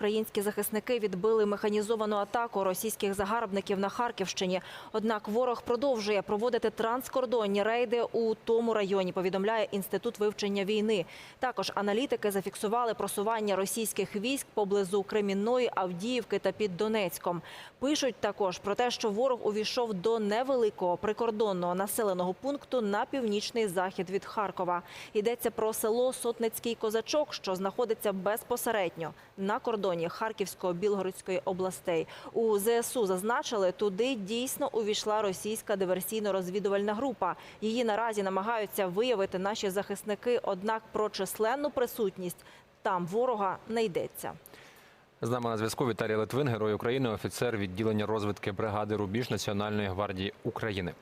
Українські захисники відбили механізовану атаку російських загарбників на Харківщині. Однак ворог продовжує проводити транскордонні рейди у тому районі. Повідомляє інститут вивчення війни. Також аналітики зафіксували просування російських військ поблизу Кремінної, Авдіївки та під Донецьком. Пишуть також про те, що ворог увійшов до невеликого прикордонного населеного пункту на північний захід від Харкова. Йдеться про село Сотницький Козачок, що знаходиться безпосередньо на кордоні Харківської Білгородської областей. У ЗСУ зазначили, туди дійсно увійшла російська диверсійно-розвідувальна група. Її наразі намагаються виявити наші захисники. Однак про численну присутність там ворога не йдеться. З нами на зв'язку Віталій Литвин, герой України, офіцер відділення розвідки бригади Рубіж Національної гвардії України.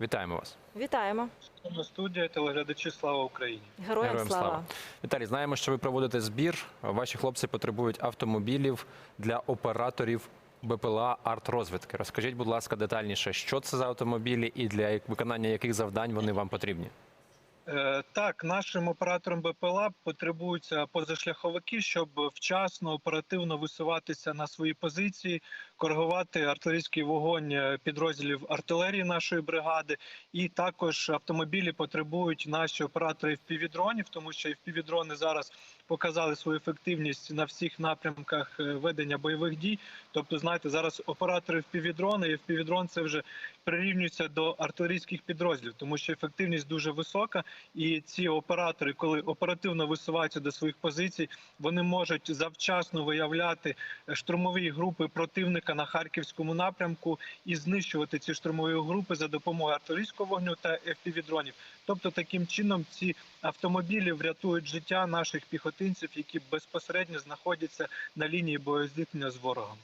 Вітаємо вас. Вітаємо, На студія телеглядачі Слава Україні. героям, Героям слава. Віталій, знаємо, що ви проводите збір. Ваші хлопці потребують автомобілів для операторів БПЛА артрозвідки. Розкажіть, будь ласка, детальніше, що це за автомобілі і для як- виконання яких завдань вони вам потрібні? Е, Так, нашим операторам БПЛА потребуються позашляховики, щоб вчасно оперативно висуватися на свої позиції, коригувати артилерійський вогонь е, підрозділів артилерії нашої бригади. І також автомобілі потребують наші оператори впівдронів, тому що впівдрони зараз показали свою ефективність на всіх напрямках е, ведення бойових дій. Тобто, знаєте, зараз оператори впівдрони і впівдрон це вже прирівнюється до артилерійських підрозділів, тому що ефективність дуже висока, і ці оператори, коли оперативно висуваються до своїх позицій, вони можуть завчасно виявляти штурмові групи противника на харківському напрямку і знищувати ці штурмові групи за допомогою артилерійського вогню та FPV-дронів. Тобто, таким чином ці автомобілі врятують життя наших піхотинців, які безпосередньо знаходяться на лінії боєзіткнення з ворогом.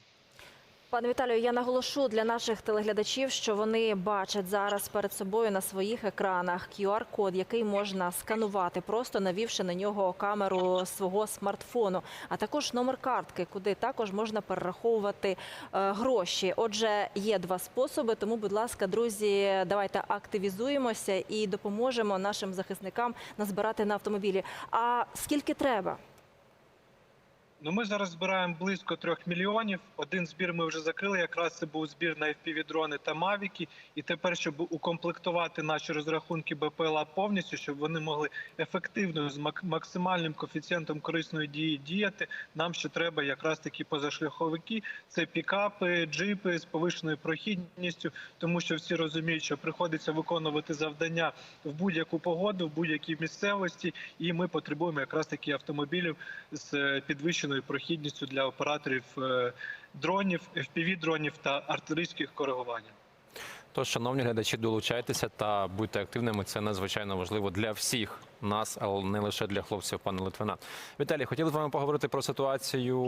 Пане Віталію, я наголошу для наших телеглядачів, що вони бачать зараз перед собою на своїх екранах QR-код, який можна сканувати, просто навівши на нього камеру свого смартфону, а також номер картки, куди також можна перераховувати е, гроші. Отже, є два способи. Тому, будь ласка, друзі, давайте активізуємося і допоможемо нашим захисникам назбирати на автомобілі. А скільки треба? Ну, ми зараз збираємо близько трьох мільйонів. Один збір ми вже закрили. Якраз це був збір на FPV-дрони та мавіки. І тепер, щоб укомплектувати наші розрахунки БПЛА повністю, щоб вони могли ефективно з мак- максимальним коефіцієнтом корисної дії діяти. Нам ще треба якраз такі позашляховики. Це пікапи, джипи з повищеною прохідністю, тому що всі розуміють, що приходиться виконувати завдання в будь-яку погоду, в будь-якій місцевості, і ми потребуємо якраз такі автомобілів з е, підвищеною прохідністю для операторів е, дронів, FPV-дронів та артилерійських коригувань. Тож, шановні глядачі, долучайтеся та будьте активними. Це надзвичайно важливо для всіх нас, але не лише для хлопців пана Литвина. Віталій, хотіли з вами поговорити про ситуацію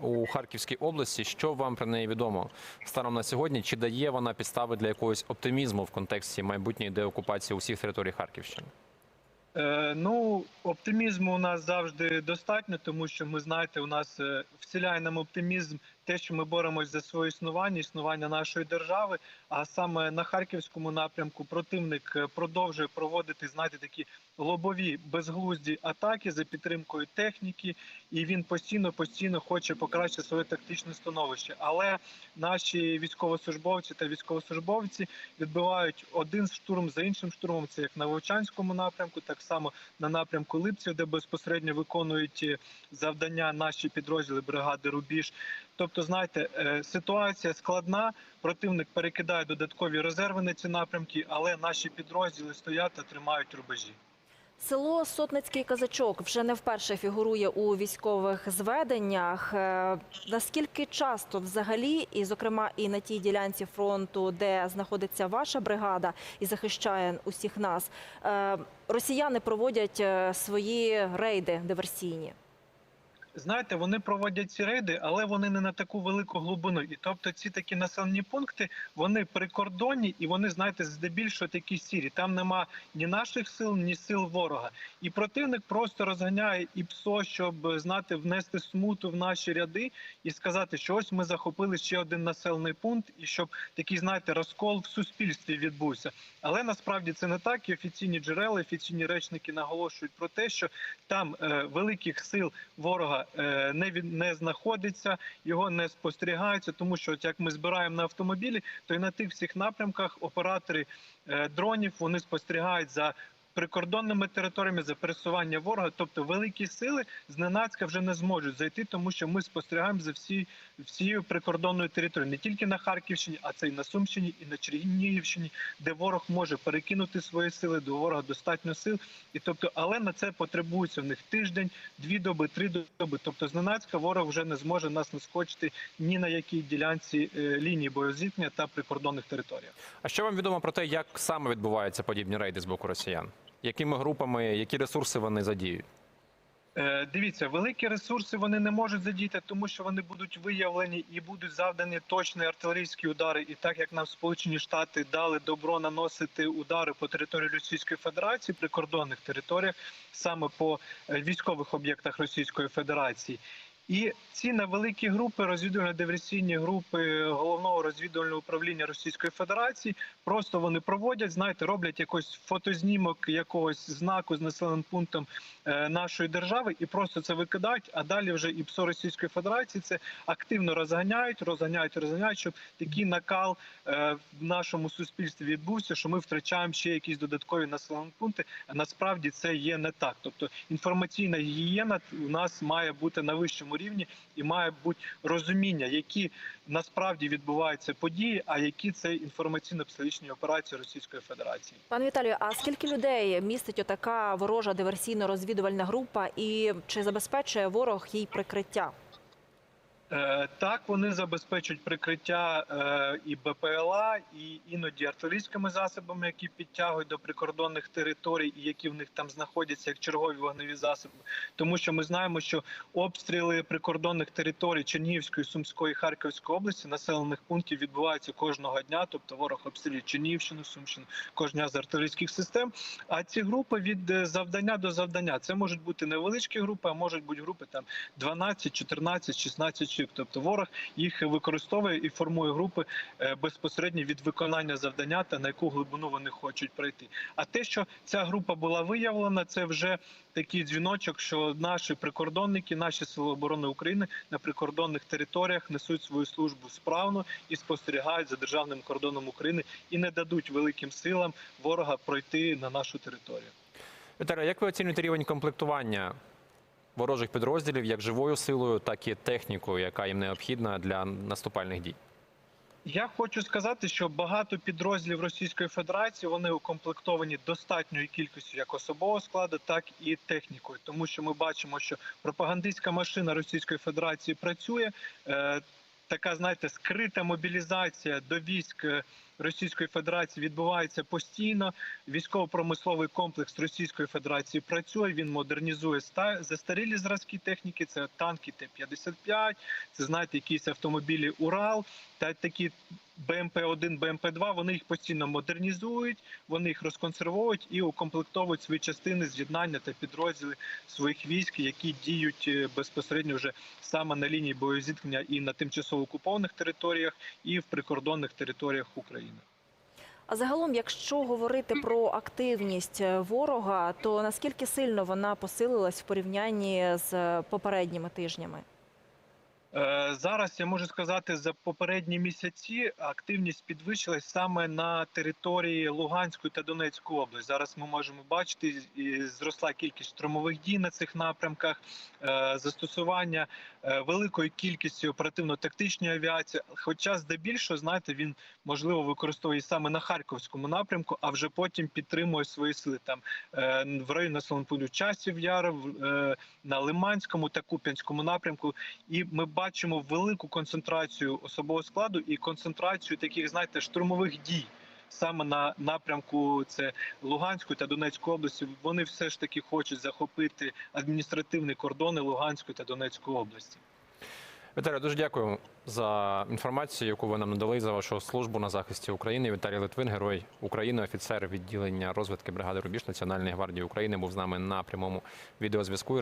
у Харківській області. Що вам про неї відомо станом на сьогодні? Чи дає вона підстави для якогось оптимізму в контексті майбутньої деокупації усіх територій Харківщини? Е, ну, оптимізму у нас завжди достатньо, тому що ми знаєте, у нас е, вселяє нам оптимізм те, що ми боремось за своє існування, існування нашої держави. А саме на харківському напрямку противник е, продовжує проводити знаєте, такі лобові безглузді атаки за підтримкою техніки, і він постійно постійно хоче покращити своє тактичне становище. Але наші військовослужбовці та військовослужбовці відбивають один штурм за іншим штурмом. Це як на Вовчанському напрямку, так само на напрямку Липців, де безпосередньо виконують е, завдання наші підрозділи бригади Рубіж. Тобто, знаєте, е, ситуація складна. Противник перекидає додаткові резерви на ці напрямки, але наші підрозділи стоять та тримають рубежі. Село Сотницький Казачок вже не вперше фігурує у військових зведеннях. Е, Наскільки часто взагалі, і зокрема і на тій ділянці фронту, де знаходиться ваша бригада і захищає усіх нас, е, росіяни проводять свої рейди диверсійні? Знаєте, вони проводять ці рейди, але вони не на таку велику глибину. І тобто ці такі населені пункти вони прикордонні і вони, знаєте, здебільшого такі сірі. Там нема ні наших сил, ні сил ворога. І противник просто розганяє і ПСО, щоб знати, внести смуту в наші ряди і сказати, що ось ми захопили ще один населений пункт, і щоб такий, знаєте, розкол в суспільстві відбувся. Але насправді це не так. І офіційні джерела, офіційні речники наголошують про те, що там е, великих сил ворога не він не знаходиться, його не спостерігається, тому що от як ми збираємо на автомобілі, то і на тих всіх напрямках оператори е, дронів вони спостерігають за. Прикордонними територіями за пересування ворога, тобто великі сили зненацька вже не зможуть зайти, тому що ми спостерігаємо за всі всією прикордонною територією, не тільки на Харківщині, а це і на Сумщині, і на Чернігівщині, де ворог може перекинути свої сили, до ворога достатньо сил. І тобто, але на це потребується в них тиждень, дві доби, три доби. Тобто, зненацька ворог вже не зможе нас наскочити ні на якій ділянці е, лінії боєзіткнення та прикордонних територіях. А що вам відомо про те, як саме відбуваються подібні рейди з боку росіян? Якими групами, які ресурси вони задіють? Е, Дивіться, великі ресурси вони не можуть задіяти, тому що вони будуть виявлені і будуть завдані точні артилерійські удари. І так як нам Сполучені Штати дали добро наносити удари по території Російської Федерації, прикордонних територіях, саме по е, військових об'єктах Російської Федерації. І ці невеликі групи, розвідувально-диверсійні групи головного розвідувального управління Російської Федерації, просто вони проводять, знаєте, роблять якийсь фотознімок якогось знаку з населеним пунктом е, нашої держави і просто це викидають. А далі вже і ПСО Російської Федерації це активно розганяють, розганяють, розганяють, щоб такий накал е, в нашому суспільстві відбувся, що ми втрачаємо ще якісь додаткові населені пункти. А насправді це є не так. Тобто інформаційна гігієна у нас має бути на вищому рівні і має бути розуміння, які насправді відбуваються події, а які це інформаційно-психологічні операції Російської Федерації. Пане Віталію, а скільки людей містить отака ворожа диверсійно-розвідувальна група, і чи забезпечує ворог їй прикриття? Е, Так, вони забезпечують прикриття е, і БПЛА, і іноді артилерійськими засобами, які підтягують до прикордонних територій, і які в них там знаходяться як чергові вогневі засоби. Тому що ми знаємо, що обстріли прикордонних територій Чернігівської, Сумської, Харківської області, населених пунктів відбуваються кожного дня. Тобто ворог обстрілює Чернігівщину, Сумщину кожного з артилерійських систем. А ці групи від е, завдання до завдання це можуть бути невеличкі групи, а можуть бути групи там 12, 14, 16 чоловік. Тобто ворог їх використовує і формує групи е, безпосередньо від виконання завдання та на яку глибину вони хочуть пройти. А те, що ця група була виявлена, це вже такий дзвіночок, що наші прикордонники, наші сили оборони України на прикордонних територіях несуть свою службу справно і спостерігають за державним кордоном України і не дадуть великим силам ворога пройти на нашу територію. Віталій, як ви оцінюєте рівень комплектування ворожих підрозділів як живою силою, так і технікою, яка їм необхідна для наступальних дій? Я хочу сказати, що багато підрозділів Російської Федерації вони укомплектовані достатньою кількістю як особового складу, так і технікою, тому що ми бачимо, що пропагандистська машина Російської Федерації працює. Е, така, знаєте, скрита мобілізація до військ е, Російської Федерації відбувається постійно. Військово-промисловий комплекс Російської Федерації працює. Він модернізує ста- застарілі зразки техніки. Це танки Т-55, це знаєте, якісь автомобілі Урал та такі БМП-1, БМП-2, Вони їх постійно модернізують, вони їх розконсервують і укомплектовують свої частини з'єднання та підрозділи своїх військ, які діють е, безпосередньо вже саме на лінії боєзіткнення і на тимчасово окупованих територіях, і в прикордонних територіях України. А загалом, якщо говорити про активність е, ворога, то наскільки сильно вона посилилась в порівнянні з попередніми тижнями? Е, Зараз я можу сказати, за попередні місяці активність підвищилась саме на території Луганської та Донецької області. Зараз ми можемо бачити, зросла кількість штурмових дій на цих напрямках, е, застосування е, великої кількості оперативно-тактичної авіації. Хоча, здебільшого, знаєте, він можливо використовує саме на харківському напрямку, а вже потім підтримує свої сили там в районі населеного пункту Часів Яр, в- е, на Лиманському та Куп'янському напрямку. І ми бачимо велику концентрацію особового складу і концентрацію таких, знаєте, штурмових дій. Саме на напрямку це Луганської та Донецької області. Вони все ж таки хочуть захопити адміністративні кордони Луганської та Донецької області. Віталій, дуже дякую за інформацію, яку ви нам надали за вашу службу на захисті України. Віталій Литвин, герой України, офіцер відділення розвитки бригади Рубіж Національної гвардії України, був з нами на прямому відеозв'язку.